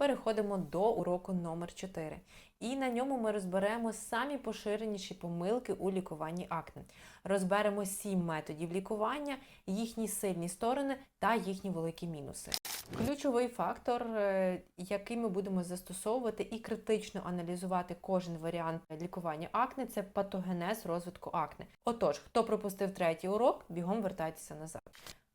переходимо до уроку номер 4. І на ньому ми розберемо самі поширеніші помилки у лікуванні акне. Розберемо сім методів лікування, їхні сильні сторони та їхні великі мінуси. Ключовий фактор, е, який ми будемо застосовувати і критично аналізувати кожен варіант лікування акне, це патогенез розвитку акне. Отож, хто пропустив третій урок, бігом вертайтеся назад.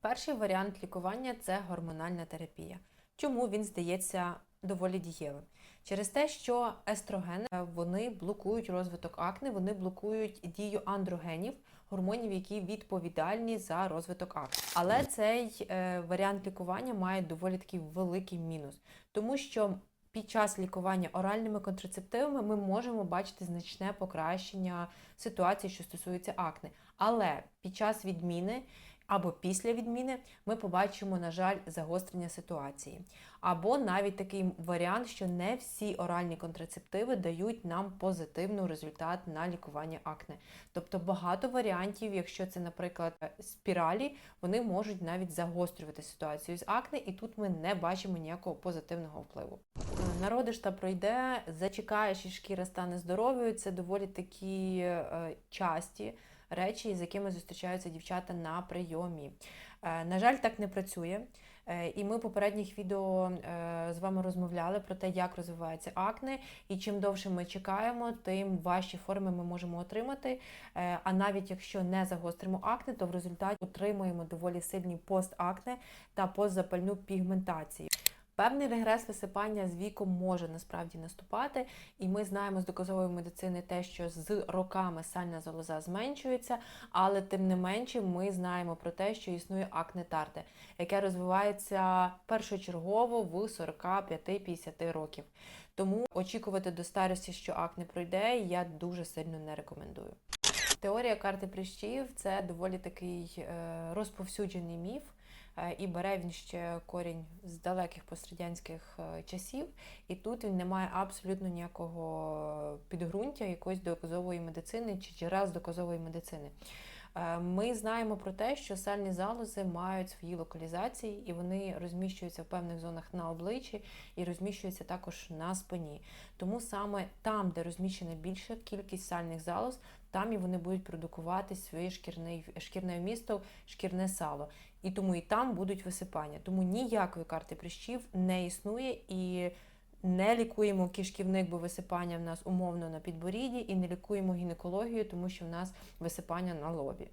Перший варіант лікування це гормональна терапія. Чому він здається доволі дієвим? Через те, що естрогени е, вони блокують розвиток акне, вони блокують дію андрогенів, гормонів, які відповідальні за розвиток акне. Але цей е, варіант лікування має доволі такий великий мінус, тому що під час лікування оральними контрацептивами ми можемо бачити значне покращення ситуації, що стосується акне. Але під час відміни або після відміни ми побачимо, на жаль, загострення ситуації. Або навіть такий варіант, що не всі оральні контрацептиви дають нам позитивний результат на лікування акне. Тобто багато варіантів, якщо це, наприклад, спіралі, вони можуть навіть загострювати ситуацію з акне, і тут ми не бачимо ніякого позитивного впливу. Народиш та пройде, зачекаєш і шкіра стане здоровою. Це доволі такі е, часті речі, з якими зустрічаються дівчата на прийомі. Е, на жаль, так не працює. Е, І ми в попередніх відео е, з вами розмовляли про те, як розвивається акне, і чим довше ми чекаємо, тим важчі форми ми можемо отримати. А навіть якщо не загостримо акне, то в результаті отримуємо доволі сильний постакне та постзапальну пігментацію. Певний регрес висипання з віком може насправді наступати, і ми знаємо з доказової медицини те, що з роками сальна залоза зменшується, але тим не менше ми знаємо про те, що існує акне тарде, яке розвивається першочергово в 45-50 років. Тому очікувати до старості, що акне пройде, я дуже сильно не рекомендую. Теорія карти прищів це доволі такий е, розповсюджений міф. Е, І бере він ще корінь з далеких пострадянських е, часів, і тут він не має абсолютно ніякого підґрунтя якоїсь доказової медицини чи джерел з доказової медицини. Е, Ми знаємо про те, що сальні залози мають свої локалізації, і вони розміщуються в певних зонах на обличчі і розміщуються також на спині. Тому саме там, де розміщена більша кількість сальних залоз, там і вони будуть продукувати своє шкірне, шкірне вмісто, шкірне сало. І тому і там будуть висипання. Тому ніякої карти прищів не існує і не лікуємо кишківник, бо висипання в нас умовно на підборідді, і не лікуємо гінекологію, тому що в нас висипання на лобі.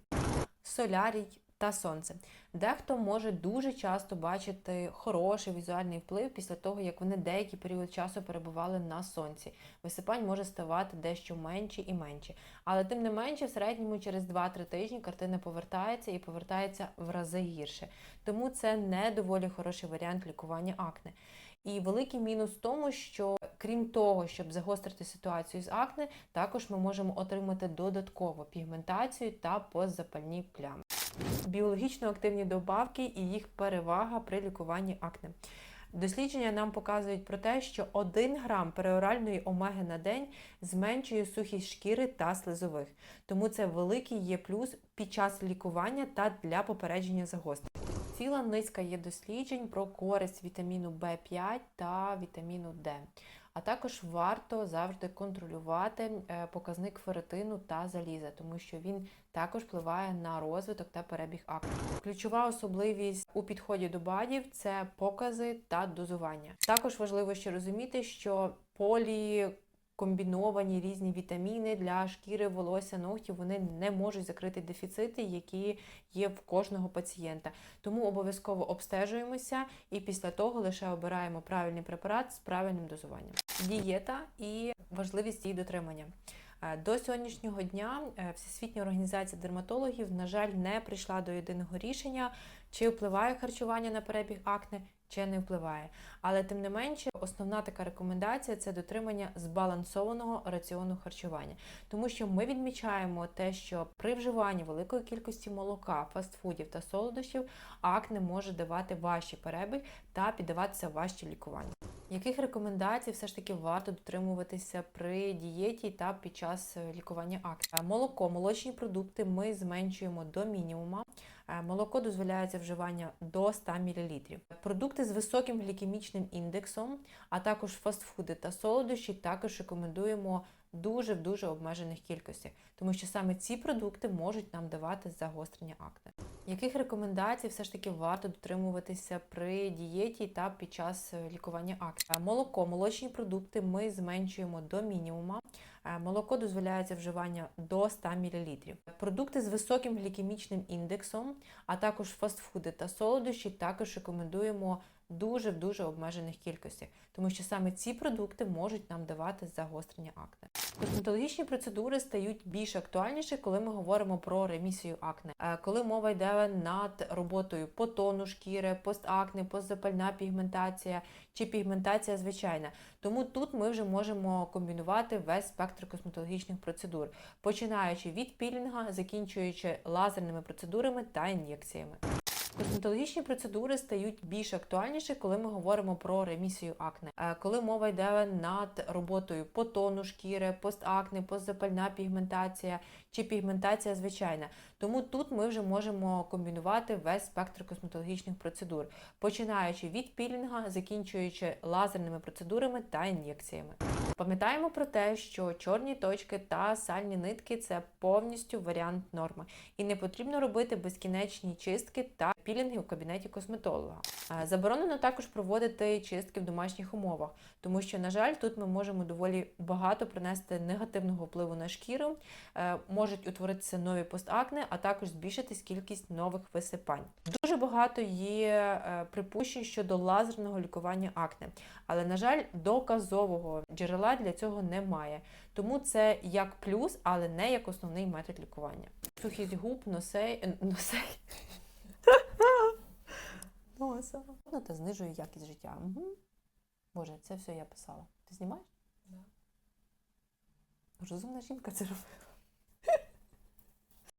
Солярій та сонце. Дехто може дуже часто бачити хороший візуальний вплив після того, як вони деякий період часу перебували на сонці. Висипань може ставати дещо менше і менше. Але тим не менше, в середньому через 2-3 тижні картина повертається і повертається в рази гірше. Тому це не доволі хороший варіант лікування акне. І великий мінус в тому, що крім того, щоб загострити ситуацію з акне, також ми можемо отримати додатково пігментацію та постзапальні плями. Біологічно активні добавки і їх перевага при лікуванні акне. Дослідження нам показують про те, що 1 грам переоральної омеги на день зменшує сухість шкіри та слизових. Тому це великий є плюс під час лікування та для попередження загострень. Ціла низка є досліджень про користь вітаміну В5 та вітаміну Д. А також варто завжди контролювати е, показник ферритину та заліза, тому що він також впливає на розвиток та перебіг акне. Ключова особливість у підході до БАДів – це покази та дозування. Також важливо ще розуміти, що полі комбіновані різні вітаміни для шкіри, волосся, ногтів, вони не можуть закрити дефіцити, які є в кожного пацієнта. Тому обов'язково обстежуємося і після того лише обираємо правильний препарат з правильним дозуванням. Дієта і важливість її дотримання. Е, До сьогоднішнього дня е, Всесвітня організація дерматологів, на жаль, не прийшла до єдиного рішення, чи впливає харчування на перебіг акне, чи не впливає. Але тим не менше, основна така рекомендація це дотримання збалансованого раціону харчування. Тому що ми відмічаємо те, що при вживанні великої кількості молока, фастфудів та солодощів акне може давати важчий перебіг та піддаватися важче лікуванню. Яких рекомендацій все ж таки варто дотримуватися при дієті та під час е, лікування акне? Молоко, молочні продукти ми зменшуємо до мінімума. Е, Молоко дозволяється вживання до 100 мл. Продукти з високим глікемічним індексом, а також фастфуди та солодощі також рекомендуємо дуже в дуже обмежених кількостях, тому що саме ці продукти можуть нам давати загострення акне. Яких рекомендацій все ж таки варто дотримуватися при дієті та під час е, лікування акне? Молоко, молочні продукти ми зменшуємо до мінімума. Е, Молоко дозволяється вживання до 100 мл. Продукти з високим глікемічним індексом, а також фастфуди та солодощі також рекомендуємо дуже в дуже обмежених кількостях, тому що саме ці продукти можуть нам давати загострення акне. Косметологічні процедури стають більш актуальніші, коли ми говоримо про ремісію акне. Е, Коли мова йде над роботою по тону шкіри, постакне, постзапальна пігментація чи пігментація звичайна. Тому тут ми вже можемо комбінувати весь спектр косметологічних процедур, починаючи від пілінга, закінчуючи лазерними процедурами та ін'єкціями. Косметологічні процедури стають більш актуальніші, коли ми говоримо про ремісію акне. Е, Коли мова йде над роботою по тону шкіри, постакне, постзапальна пігментація чи пігментація звичайна. Тому тут ми вже можемо комбінувати весь спектр косметологічних процедур, починаючи від пілінга, закінчуючи лазерними процедурами та ін'єкціями. Пам'ятаємо про те, що чорні точки та сальні нитки це повністю варіант норми, і не потрібно робити безкінечні чистки та пілінги у кабінеті косметолога. Е, Заборонено також проводити чистки в домашніх умовах, тому що, на жаль, тут ми можемо доволі багато принести негативного впливу на шкіру, е, можуть утворитися нові постакне, а також збільшитись кількість нових висипань. Дуже багато є е, припущень щодо лазерного лікування акне, але, на жаль, доказового джерела для цього немає. Тому це як плюс, але не як основний метод лікування. Сухість губ, носей, е, носей. Носа. Ну, та знижує якість життя. Угу. Боже, це все я писала. Ти знімаєш? Да. Розумна жінка це робила.